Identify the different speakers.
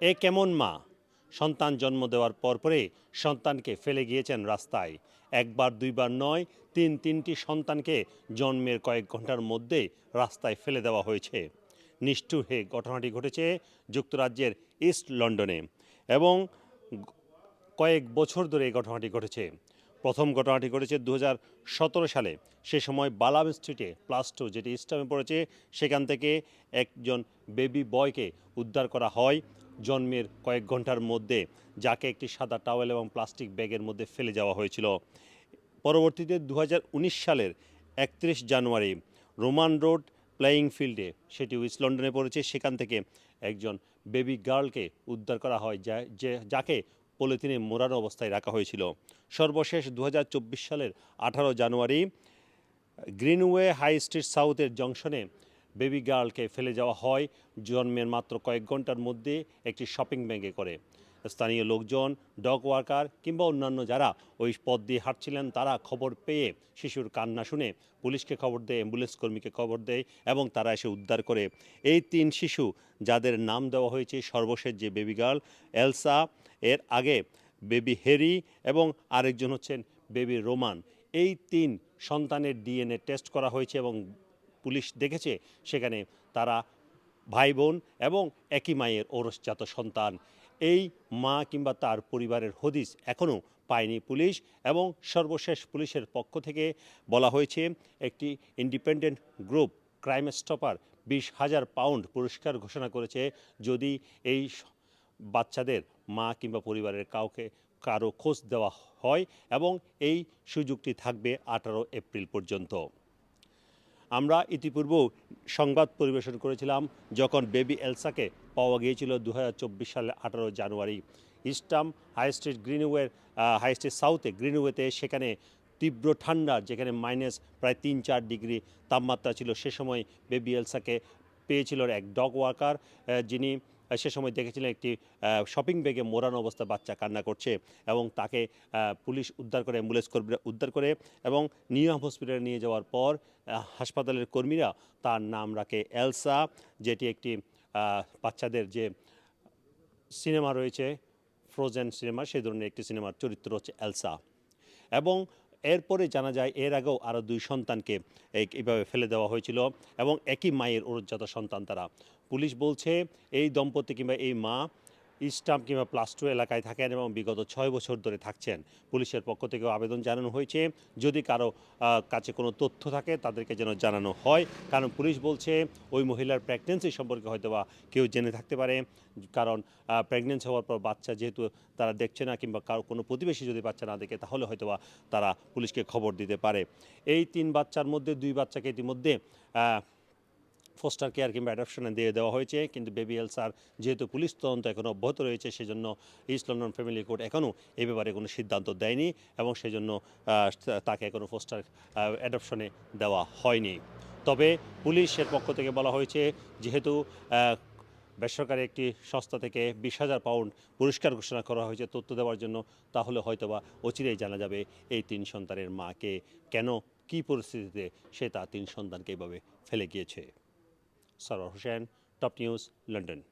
Speaker 1: এ কেমন মা? সন্তান জন্ম দেওয়ার পরপরে সন্তানকে ফেলে গিয়েছেন রাস্তায়। একবার, দুইবার নয়, তিন, তিনটি সন্তানকে জন্মের কয়েক ঘণ্টার মধ্যে রাস্তায় ফেলে দেওয়া হয়েছে। নিষ্ঠুর হে ঘটনাটি ঘটেছে যুক্তরাজ্যের ইস্ট লন্ডনে এবং কয়েক বছর ধরে এই ঘটনাটি ঘটেছে। প্রথম ঘটনাটি ঘটেছে দু হাজার সতেরো সালে। সে সময় বালাম স্ট্রিটে, প্লাস টু যেটি ইস্টামে পড়েছে, সেখান থেকে একজন বেবি বয়কে উদ্ধার করা হয় জন্মের কয়েক ঘণ্টার মধ্যে যাকে একটি সাদা টাওয়েল এবং প্লাস্টিক ব্যাগের মধ্যে ফেলে যাওয়া হয়েছিল। পরবর্তীতে দু হাজার উনিশ সালের একত্রিশ জানুয়ারি রোমান রোড প্লেয়িং ফিল্ডে, সেটি ওয়েস্ট লন্ডনে পড়েছে, সেখান থেকে একজন বেবি গার্লকে উদ্ধার করা হয়, যা, যে, যাকে পলিথিনে মোড়ানো অবস্থায় রাখা হয়েছিল। সর্বশেষ দু হাজার চব্বিশ সালের আঠারো জানুয়ারি গ্রিনওয়ে হাই স্ট্রিট সাউথের জংশনে বেবি গার্লকে ফেলে যাওয়া হয়, জন্মের মাত্র কয়েক ঘণ্টার মধ্যে একটি শপিং ব্যাগে করে। স্থানীয় লোকজন, ডগ ওয়ার্কার কিংবা অন্যান্য যারা ওই পথ দিয়ে হাঁটছিলেন, তারা খবর পেয়ে শিশুর কান্না শুনে পুলিশকে খবর দেয়, অ্যাম্বুলেন্স কর্মীকে খবর দেয় এবং তারা এসে উদ্ধার করে। এই তিন শিশু যাদের নাম দেওয়া হয়েছে সর্বশেষ যে বেবি গার্ল, এলসা, এর আগে বেবি হেরি এবং আরেকজন হচ্ছেন বেবি রোমান। এই তিন সন্তানের ডিএনএ টেস্ট করা হয়েছে এবং পুলিশ দেখেছে, সেখানে তারা ভাই বোন এবং একই মায়ের ওরসজাত সন্তান। এই মা কিংবা তার পরিবারের হদিস এখনও পায়নি পুলিশ এবং সর্বশেষ পুলিশের পক্ষ থেকে বলা হয়েছে, একটি ইন্ডিপেন্ডেন্ট গ্রুপ ক্রাইম স্টপার বিশ হাজার পাউন্ড পুরস্কার ঘোষণা করেছে যদি এই বাচ্চাদের মা কিংবা পরিবারের কাউকে কারও খোঁজ দেওয়া হয় এবং এই সুযোগটি থাকবে আঠারো এপ্রিল পর্যন্ত। আমরা ইতিপূর্বেও সংবাদ পরিবেশন করেছিলাম যখন বেবি এলসাকে পাওয়া গিয়েছিল দু হাজার চব্বিশ সালের আঠারো জানুয়ারি। ইস্টাম হাই স্ট্রিট গ্রিনওয়ের হাই স্ট্রিট সাউথে গ্রিনওয়েতে সেখানে তীব্র ঠান্ডা, যেখানে মাইনাস প্রায় তিন চার ডিগ্রি তাপমাত্রা ছিল, সে সময় বেবি এলসাকে পেয়েছিল এক ডগ ওয়ার্কার যিনি সে সময় দেখেছিলেন একটি শপিং ব্যাগে মোড়ানো অবস্থা বাচ্চা কান্না করছে এবং তাকে পুলিশ উদ্ধার করে অ্যাম্বুলেন্স কর্মীরা উদ্ধার করে এবং নিউয়াম হসপিটালে নিয়ে যাওয়ার পর হাসপাতালের কর্মীরা তার নাম রাখে এলসা, যেটি একটি বাচ্চাদের যে সিনেমা রয়েছে ফ্রোজেন সিনেমা সেই ধরনের একটি সিনেমার চরিত্র হচ্ছে এলসা। এবং এরপরে জানা যায় এর আগেও আরও দুই সন্তানকে এই- এইভাবে ফেলে দেওয়া হয়েছিল এবং একই মায়ের ওরজাত সন্তান তারা। পুলিশ বলছে এই দম্পতি কিংবা এই মা ইস্টাম কিংবা প্লাস টু এলাকায় থাকেন এবং বিগত ছয় বছর ধরে থাকছেন। পুলিশের পক্ষ থেকেও আবেদন জানানো হয়েছে। যদি কারও কাছে কোনো তথ্য থাকে, তাদেরকে যেন জানানো হয়। কারণ পুলিশ বলছে, ওই মহিলার প্রেগনেন্সি সম্পর্কে হয়তো বা কেউ জেনে থাকতে পারে। কারণ প্রেগনেন্সি হওয়ার পর বাচ্চা যেহেতু তারা দেখছে না কিংবা কারও কোনো প্রতিবেশী যদি বাচ্চা না দেখে, তাহলে হয়তোবা তারা পুলিশকে খবর দিতে পারে। এই তিন বাচ্চার মধ্যে দুই বাচ্চাকে ইতিমধ্যে ফোস্টার কেয়ার কিংবা অ্যাডপশনে দিয়ে দেওয়া হয়েছে। কিন্তু বেবি এলসার যেহেতু পুলিশ তদন্ত এখনও অব্যাহত রয়েছে, সেজন্য ইস্ট লন্ডন ফ্যামিলি কোর্ট এখনও এই ব্যাপারে কোনো সিদ্ধান্ত দেয়নি এবং সেজন্য তাকে এখনও ফোস্টার অ্যাডপশনে দেওয়া হয়নি। তবে পুলিশের পক্ষ থেকে বলা হয়েছে, যেহেতু বেসরকারি একটি সংস্থা থেকে বিশ হাজার পাউন্ড পুরস্কার ঘোষণা করা হয়েছে তথ্য দেওয়ার জন্য, তাহলে হয়তোবা অচিরেই জানা যাবে এই তিন সন্তানের মাকে কেন, কী পরিস্থিতিতে সে তার তিন সন্তানকে এভাবে ফেলে গিয়েছে। Sarah Hussain, Top News, London.